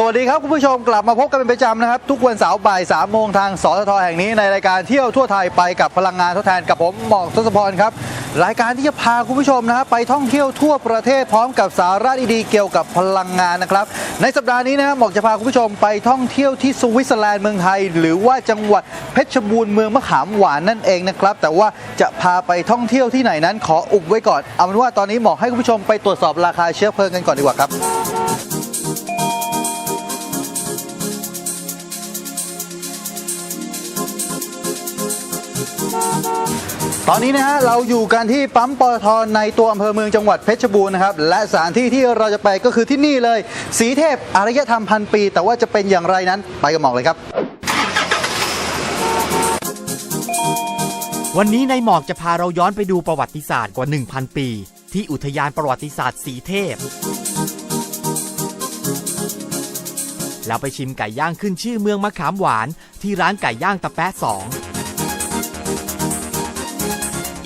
สวัสดีครับ คุณผู้ชมกลับมาพบกันเป็นประจำนะครับ ทุกวันเสาร์บ่าย3ามโมงทางสททแห่งนี้ในรายการเที่ยวทั่วไทยไปกับพลังงานทดแทนกับผมหมอกทศพรครับ รายการที่จะพาคุณผู้ชมนะครับไปท่องเที่ยวทั่วประเทศพร้อมกับสาระดีๆเกี่ยวกับพลังงานนะครับ ในสัปดาห์นี้นะหมอกจะพาคุณผู้ชมไปท่องเที่ยวที่สวิตเซอร์แลนด์เมืองไทย หรือว่าจังหวัดเพชรบูรณ์เมืองมะขามหวานนั่นเองนะครับแต่ว่าจะพาไปท่องเที่ยวที่ไหนนั้นขออุบไว้ก่อนเอาเป็นว่าตอนนี้หมอกให้คุณผู้ชมไปตรวจสอบราคาเชื้อเพลิงกันก่อนดีกว่าครับ ตอนนี้นะฮะเราอยู่กันที่ปั๊มปตทในตัวอำเภอเมืองจังหวัดเพชรบูรณ์นะครับและสถานที่ที่เราจะไปก็คือที่นี่เลย สีเทพอารยธรรมพันปี แต่ว่าจะเป็นอย่างไรนั้นไปกับหมอกเลยครับ วันนี้ในหมอกจะพาเราย้อนไปดูประวัติศาสตร์กว่า 1,000 ปี ที่อุทยานประวัติศาสตร์สีเทพ แล้วไปชิมไก่ย่างขึ้นชื่อเมืองมะขามหวาน ที่ร้านไก่ย่างตะแปะสอง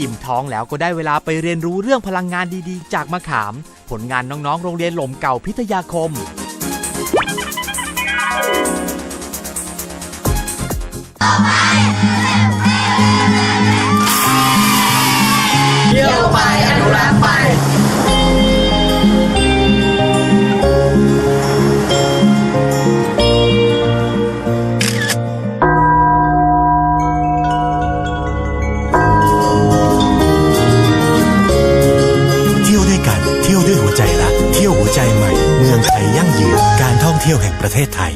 อิ่มท้องแล้วก็ได้เวลาไปเรียนรู้เรื่องพลังงานดีๆ จากมะขาม ผลงานน้องๆ โรงเรียนหล่มเก่าพิทยาคมเเที่ยวแห่งประเทศไทย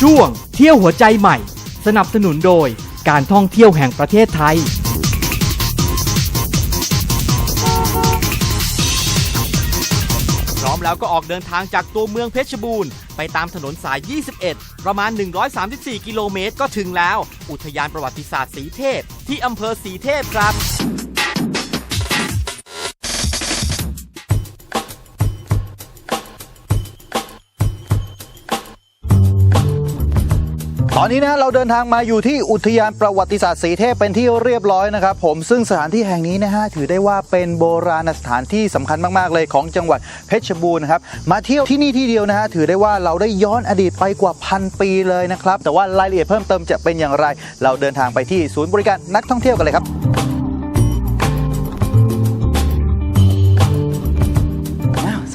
ช่วงเที่ยวหัวใจใหม่ สนับสนุนโดยการท่องเที่ยวแห่งประเทศไทย พร้อมแล้วก็ออกเดินทางจากตัวเมืองเพชรบูรณ์ไปตามถนนสาย 21 ประมาณ 134 กิโลเมตรก็ถึงแล้ว อุทยานประวัติศาสตร์สีเทพ ที่อำเภอสีเทพครับ ตอนนี้นะเราเดินทางมาอยู่ที่อุทยานประวัติศาสตร์สีเทพเป็นที่เรียบร้อยนะครับผมซึ่งสถานที่แห่งนี้นะฮะถือได้ว่าเป็นโบราณสถานที่สำคัญมากๆเลยของจังหวัดเพชรบูรณ์นะครับมาเที่ยวที่นี่ที่เดียวนะฮะถือได้ว่าเราได้ย้อนอดีตไปกว่าพันปีเลยนะครับแต่ว่ารายละเอียดเพิ่มเติมจะเป็นอย่างไร เราเดินทางไปที่ศูนย์บริการนักท่องเที่ยวกันเลยครับ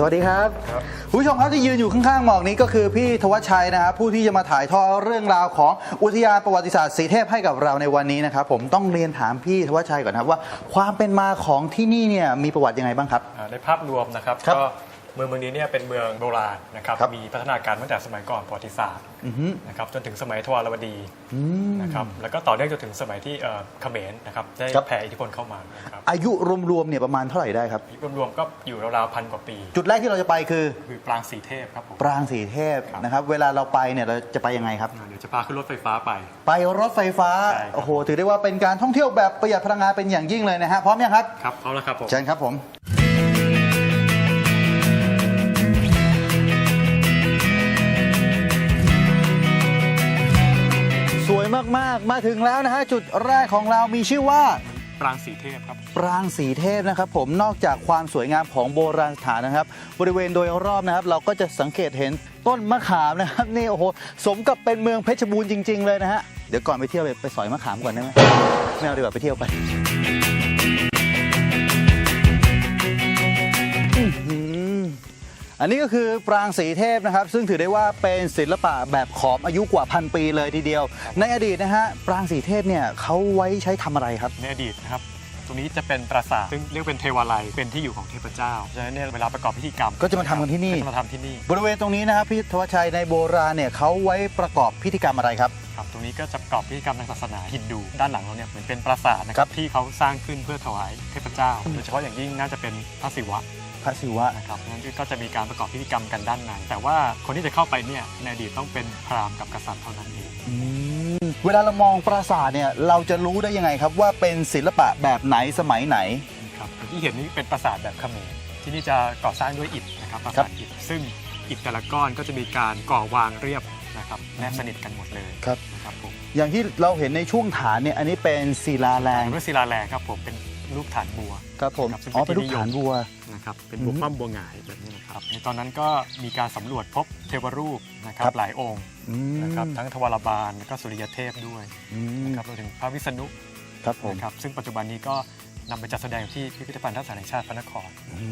วสวัสดีครับคุณผู้ชมครับที่ยืนอยู่ข้างๆหมอกนี้ก็คือพี่ธวัชชัยนะครับผู้ที่จะมาถ่ายทอดเรื่องราวของอุทยานประวัติศาสตร์สีเทพให้กับเราในวันนี้นะครับผมต้องเรียนถามพี่ธวัชชัยก่อนนะครับว่า ความเป็นมาของที่นี่เนี่ยมีประวัติยังไงบ้างครับ อ่าในภาพรวมนะครับครับ ก็ เมืองเมืองนี้เนี่ยเป็นเมืองโบราณนะครับครับ มีพัฒนาการตั้งแต่สมัยก่อนประวัติศาสตร์อือฮึนะครับจนถึงสมัยทวารวดีอืม นะครับแล้วก็ต่อเนื่องจนถึงสมัยที่เอ่อเขมรนะครับได้ครับ แผ่อิทธิพลเข้ามานะครับอายุรวมๆเนี่ยประมาณเท่าไหร่ได้ครับ รวมๆก็อยู่ราวๆพันกว่าปี จุดแรกที่เราจะไปคือ คือปรางสีเทพครับผม ปรางสีเทพครับ นะครับ เวลาเราไปเนี่ยเราจะไปยังไงครับอ่าเดี๋ยวจะพาขึ้นรถไฟฟ้าไป ไปรถไฟฟ้า ใช่ครับ โอ้โห ถือได้ว่าเป็นการท่องเที่ยวแบบประหยัดพลังงานเป็นอย่างยิ่งเลยนะฮะ พร้อมยังครับ ครับเอาละครับผม เชิญครับผม วยมากๆ มาถึงแล้วนะฮะจุดแรกของเรามีชื่อว่า ปรางสีเทพครับ ปรางสีเทพนะครับผมนอกจากความสวยงามของโบราณสถานนะครับ บริเวณโดยรอบนะครับ เราก็จะสังเกตเห็นต้นมะขามนะครับนี่โอ้โหสมกับเป็นเมืองเพชรบูรณ์จริง ๆ เลยนะฮะเดี๋ยวก่อนไปเที่ยวไปไปสอยมะขามก่อนได้ไหมไม่เอาดีกว่าไปเที่ยวไป อันนี้ก็คือปรางสีเทพนะครับ ซึ่งถือได้ว่าเป็นศิลปะแบบขอมอายุกว่าพันปีเลยทีเดียว ในอดีตนะฮะปรางสีเทพเนี่ยเขาไว้ใช้ทำอะไรครับ ในอดีตนะครับ ตรงนี้จะเป็นปราสาทซึ่งเรียกเป็นเทวาลัยเป็นที่อยู่ของเทพเจ้าฉะนั้นเนี่ยเวลาประกอบพิธีกรรมก็จะมาทำกันที่นี่ ก็จะมาทำที่นี่บริเวณตรงนี้นะครับพี่ธวัชชัยในโบราณเนี่ยเขาไว้ประกอบพิธีกรรมอะไรครับ ครับตรงนี้ก็จะประกอบพิธีกรรมทางศาสนาฮินดูด้านหลังเราเนี่ยเหมือนเป็นปราสาทนะคครัรับบที่เขาสร้างขึ้นเพื่อถวายเทพเจ้าโดยเฉพาะอย่างยิ่งน่าจะเป็นพระศิวะ พระศิวะนะครับนั้นก็จะมีการประกอบพิธีกรรมกันด้านในแต่ว่าคนที่จะเข้าไปเนี่ยในอดีตต้องเป็นพราหมณ์กับกษัตริย์เท่านั้นเองอืมเวลาเรามองปราสาทเนี่ยเราจะรู้ได้ยังไงครับว่าเป็นศิลปะแบบไหนสมัยไหน นะครับอย่างที่เห็นนี่เป็นปราสาทแบบเขมรที่นี่จะก่อสร้างด้วยอิฐนะครับปราสาทอิฐซึ่งอิฐแต่ละก้อนก็จะมีการก่อวางเรียบนะครับแนบสนิทกันหมดเลยครับ นะครับผมอย่างที่เราเห็นในช่วงฐานเนี่ยอันนี้เป็นศิลาแรงรูปศิลาแรงครับผมเป็นรูปฐานบัว ครับผม ครับซึ่งอ๋อ เป็เป็นนรูปที่นิยมฐานบัว นะครับเป็นอืบัวมคว่ำบัวหงายแบบนี้นะครับในตอนนั้นก็มีการสำรวจพบเทวรูปนะครับครับหลายองค์อืมนะครับทั้งทวารบาลแล้วก็สุริยเทพด้วยอืมนะครับรวมถึงพระวิษณุครับผมนะครับซึ่งปัจจุบันนี้ก็นำไปจัดแสดงที่พิพิธภัณฑ์ทัศนแห่งชาติพระนครอื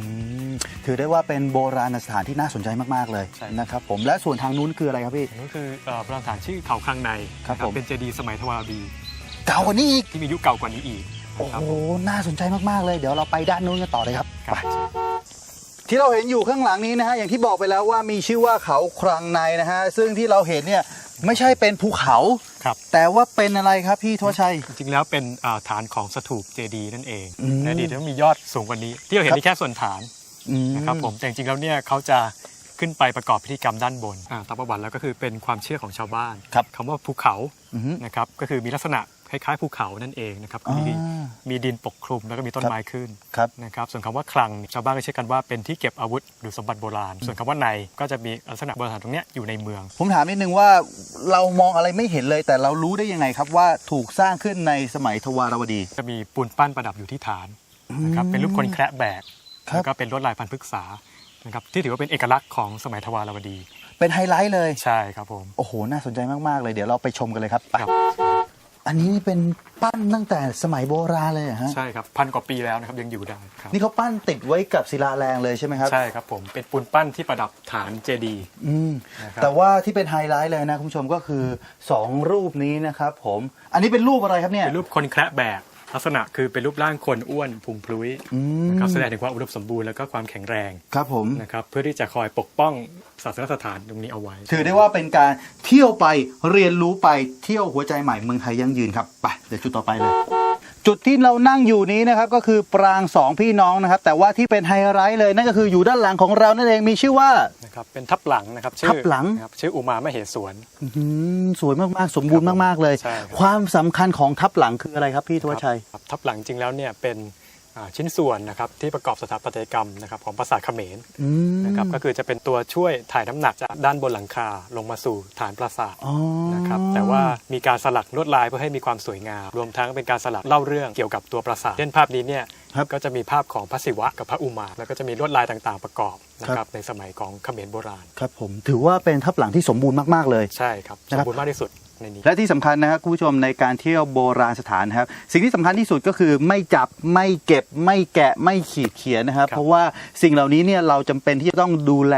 มถือได้ว่าเป็นโบราณสถานที่น่าสนใจมาก ๆ เลยใช่ นะครับผม และส่วนทางนู้นคืออะไรครับพี่ อันนู้นคือเอ่อโบราณสถานชื่อเขาคังในครับนะผม เป็นเจดีย์สมัยทวารบี เก่ากว่านี้อีก ที่มียุคเก่ากว่านี้อีก โอ้ครับโห น่าสนใจมาก ๆ เลย เดี๋ยวเราไปด้านนู้นกันต่อเลยครับครับไปที่เราเห็นอยู่ข้างหลังนี้นะฮะ อย่างที่บอกไปแล้วว่ามีชื่อว่าเขาครังในนะฮะ ซึ่งที่เราเห็นเนี่ยไม่ใช่เป็นภูเขา ครับ แต่ว่าเป็นอะไรครับพี่ทวชัย จริงๆแล้วเป็นอ่าฐานของสถูปเจดีย์นั่นเองอืมในอดีตมันมียอดสูงกว่านี้ ที่เราเห็นครับ นี่แค่ส่วนฐานอืม นะครับผม แต่จริงๆแล้วเนี่ยเขาจะขึ้นไปประกอบพิธีกรรมด้านบนอ่าตามประวัติแล้วก็คือเป็นความเชื่อของชาวบ้านครับ คำว่าภูเขาอือฮึ นะครับ ก็คือมีลักษณะ คล้ายๆภูเขานั่นเองนะครับอ่ามีมีดินปกคลุมแล้วก็มีต้นครับไม้ขึ้นครับนะครับส่วนคำว่าคลังเนี่ยชาวบ้านก็เชื่อกันว่าเป็นที่เก็บอาวุธหรือสมบัติโบราณ ส่วนคำว่าในก็จะมีลักษณะโบราณตรงเนี้ยอยู่ในเมือง ผมถามนิดนึงว่าเรามองอะไรไม่เห็นเลย แต่เรารู้ได้ยังไงครับว่าถูกสร้างขึ้นในสมัยทวารวดี จะมีปูนปั้นประดับอยู่ที่ฐานนะครับเป็นรูปคนแคระแบกครับแล้วก็เป็นลวดลายพันธุ์พฤกษานะครับที่ถือว่าเป็นเอกลักษณ์ของสมัยทวารวดี เป็นไฮไลท์เลยใช่ครับผมโอ้โหน่าสนใจมากๆเลยเดี๋ยวเราไปชมกันเลยครับไป ครับอันนี้เป็นปั้นตั้งแต่สมัยโบราณเลยเหรอฮะใช่ครับพันกว่าปีแล้วนะครับยังอยู่ได้ครับนี่เขาปั้นติดไว้กับศิลาแรงเลยใช่ไหมครับ ใช่ครับผมเป็นปูนปั้นที่ประดับฐานเจดีย์อืม นะครับแต่ว่าที่เป็นไฮไลท์เลยนะคุณผู้ชมก็คือ 2 รูปนี้นะครับผม อันนี้เป็นรูปอะไรครับเนี่ย เป็นรูปคนแคระแบก ลักษณะคือเป็นรูปร่างคนอ้วนพุงพลุยอืมนะครับแสดงถึงความอุดมสมบูรณ์แล้วก็ความแข็งแรงครับผมนะครับเพื่อที่จะคอยปกป้องศาสนสถานตรงนี้เอาไว้ ถือได้ว่าเป็นการเที่ยวไปเรียนรู้ไปเที่ยวหัวใจใหม่เมืองไทยยั่งยืนครับไปเดี๋ยวจุดต่อไปเลยจุดที่เรานั่งอยู่นี้นะครับก็คือปรางสองพี่น้องนะครับ แต่ว่าที่เป็นไฮไลท์เลยนั่นก็คืออยู่ด้านหลังของเรานั่นเองมีชื่อว่านะ ครับเป็นทับหลังนะครับชื่ทับหลัง นะครับชื่ออุมามเหสวน อื้อหือสวยมากๆ สมบูรณ์มากๆเลย ใช่ครับ ความสำคัญของทับหลังคืออะไรครับพี่ทวชชัย ครับทับหลังจริงแล้วเนี่ยเป็นอ่า ชิ้นส่วนนะครับที่ประกอบสถาปัตยกรรมนะครับของปราสาทเขมรอืมนะครับก็คือจะเป็นตัวช่วยถ่ายน้ำหนักจากด้านบนหลังคาลงมาสู่ฐานปราสาทอ๋อนะครับแต่ว่ามีการสลักลวดลายเพื่อให้มีความสวยงาม รวมทั้งเป็นการสลักเล่าเรื่องเกี่ยวกับตัวปราสาทเช่นภาพนี้เนี่ยครับก็จะมีภาพของพระศิวะกับพระอุมาแล้วก็จะมีลวดลายต่างๆประกอบนะคครัรับบในสมัยของเขมรโบราณครับผมถือว่าเป็นทับหลังที่สมบูรณ์มากๆเลยใช่ครับสนะคมรับบูรณ์มากที่สุด ในนี้ และที่สำคัญนะครับคุณผู้ชมในการเที่ยวโบราณสถานนะครับ สิ่งที่สำคัญที่สุดก็คือไม่จับไม่เก็บไม่แกะไม่ขีดเขียนนะครับครับเพราะว่าสิ่งเหล่านี้เนี่ยเราจำเป็นที่จะต้องดูแล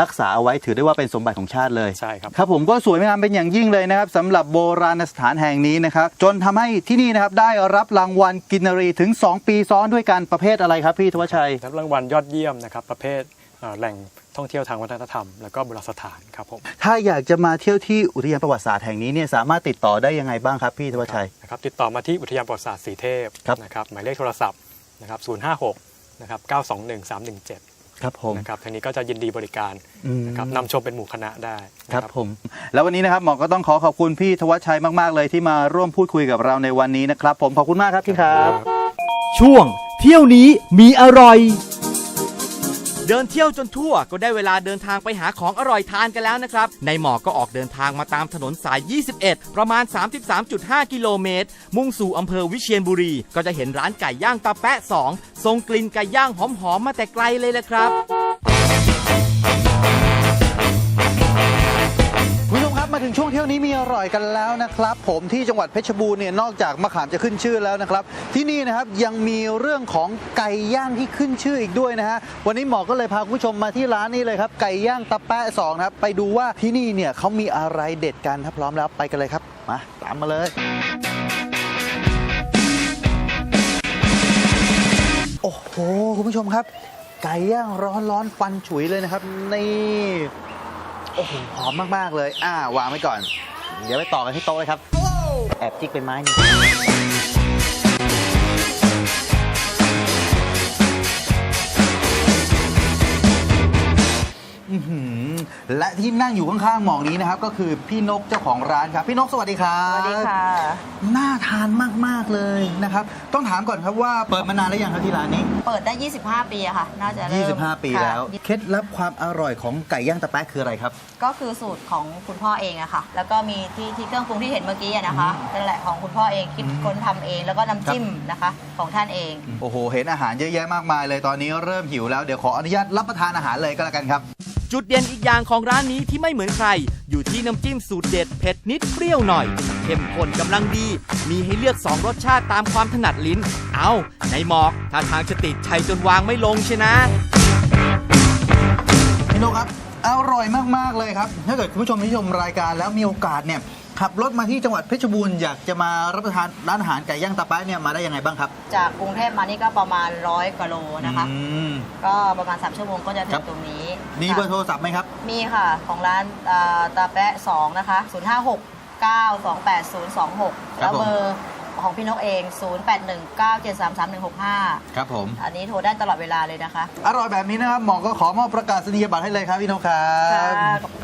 รักษาเอาไว้ถือได้ว่าเป็นสมบัติของชาติเลยใช่ครับครับผมก็สวยงามเป็นอย่างยิ่งเลยนะครับสำหรับโบราณสถานแห่งนี้นะครับจนทำให้ที่นี่นะครับได้รับรางวัลกินรีถึง 2 ปีซ้อนด้วยกันประเภทอะไรครับพี่ทวชชัยรับรางวัลยอดเยี่ยมนะครับประเภทเอ่อแหล่ง ท่องเที่ยวทางวัฒนธรรม แล้วก็โบราณสถานครับผมถ้าอยากจะมาเที่ยวที่อุทยานประวัติศาสตร์แห่งนี้เนี่ยสามารถติดต่อได้ยังไงบ้างครับพี่ทวชชัย นะครับติดต่อมาที่อุทยานประวัติศาสตร์สีเทพครับ นะครับหมายเลขโทรศัพท์นะครับ056นะครับ921 317ครับผมนะครับทางนี้ก็จะยินดีบริการอืม นะครับนำชมเป็นหมู่คณะได้นะ ครับผมแล้ววันนี้นะครับหมอก็ต้องขอขอบคุณพี่ทวัชชัยมาก ๆ เลยที่มาร่วมพูดคุยกับเราในวันนี้นะครับ ผมขอบคุณมากครับพี่ครับ ช่วงเที่ยวนี้มีอร่อย เดินเที่ยวจนทั่วก็ได้เวลาเดินทางไปหาของอร่อยทานกันแล้วนะครับ ในหมอกก็ออกเดินทางมาตามถนนสาย 21 ประมาณ 33.5 กิโลเมตร มุ่งสู่อำเภอวิเชียรบุรี ก็จะเห็นร้านไก่ย่างตาแปะ 2 ทรงกลิ่นไก่ย่างหอมๆมมาแต่ไกลเลยแหละครับ ร่อยกันแล้วนะครับ ผมที่จังหวัดเพชรบูรณ์เนี่ยนอกจากมะขามจะขึ้นชื่อแล้วนะครับ ที่นี่นะครับยังมีเรื่องของไก่ย่างที่ขึ้นชื่ออีกด้วยนะฮะวันนี้หมอก็เลยพาคุณผู้ชมมาที่ร้านนี้เลยครับไก่ย่างตะแปะสองนะครับไปดูว่าที่นี่เนี่ยเขามีอะไรเด็ดกันถ้าพร้อมแล้วไปกันเลยครับมาตามมาเลยโอ้โหคุณผู้ชมครับ ไก่ย่างร้อนร้อนๆฟันฉุยเลยนะครับนี่โอ้โหหอมมาก ๆ เลย อ่าวางไว้ก่อน เดี๋ยวไปต่อกันที่โต๊ะเลยครับ แอบจิกเป็นไม้นี่ อื้อหือและที่นั่งอยู่ข้างๆหมองนี้นะครับ ก็คือพี่นกเจ้าของร้านครับ พี่นกสวัสดีครับสวัสดีค่ะ น่าทานมากๆเลยนะครับ ต้องถามก่อนครับว่าเปิดมานานแล้วยังครับที่ร้านนี้ เปิดได้ 25 ปีอะค่ะ น่าจะเริ่ม25 ปีค่ะแล้ว เคล็ดลับความอร่อยของไก่ย่างตะแป๊ะคืออะไรครับ ก็คือสูตรของคุณพ่อเองอะค่ะ แล้วก็มีที่ที่เครื่องปรุงที่เห็นเมื่อกี้อะนะคะนั่นแหละของคุณพ่อเองคิดค้นทำเอง แล้วก็น้ำจิ้มนะคะ ของท่านเอง โอ้โห เห็นอาหารเยอะแยะมากมายเลยตอนนี้เริ่มหิวแล้วเดี๋ยวขออนุญาตรับประทานอาหารเลยก็แล้วกันครับ จุดเด่นอีกอย่างของร้านนี้ที่ไม่เหมือนใคร อยู่ที่น้ำจิ้มสูตรเด็ดเผ็ดนิดเปรี้ยวหน่อยเข้มข้นกำลังดี มีให้เลือก 2 รสชาติตามความถนัดลิ้น เอาในหมอกถ้าทางจะติดชัยจนวางไม่ลงใช่นะ พี่นกครับ อร่อยมาก ๆ เลยครับ ถ้าเกิดคุณผู้ชมที่ชมรายการแล้วมีโอกาสเนี่ย ขับรถมาที่จังหวัดเพชรบูรณ์อยากจะมารับประทานร้านอาหารไก่ย่างตะแป๊ะเนี่ยมาได้ยังไงบ้างครับ จากกรุงเทพมานี่ก็ประมาณร้อยกว่าโลนะคะ อืม ก็ประมาณ 3 ชั่วโมงก็จะถึครังบตรงนี้มีเบอร์โทรศัพท์ไหมครับ มีค่ะของร้านอ่าตาแปะ2นะคะ056 928 026แล้วเบอร์ของพี่นกเอง 0819733165 ครับผม อันนี้โทรได้ตลอดเวลาเลยนะคะอร่อยแบบนี้นะครับหมอก็ขอมอบประกาศนียบัตรให้เลยครับพี่นกครัค่ะบ ขอบคุณค่ะ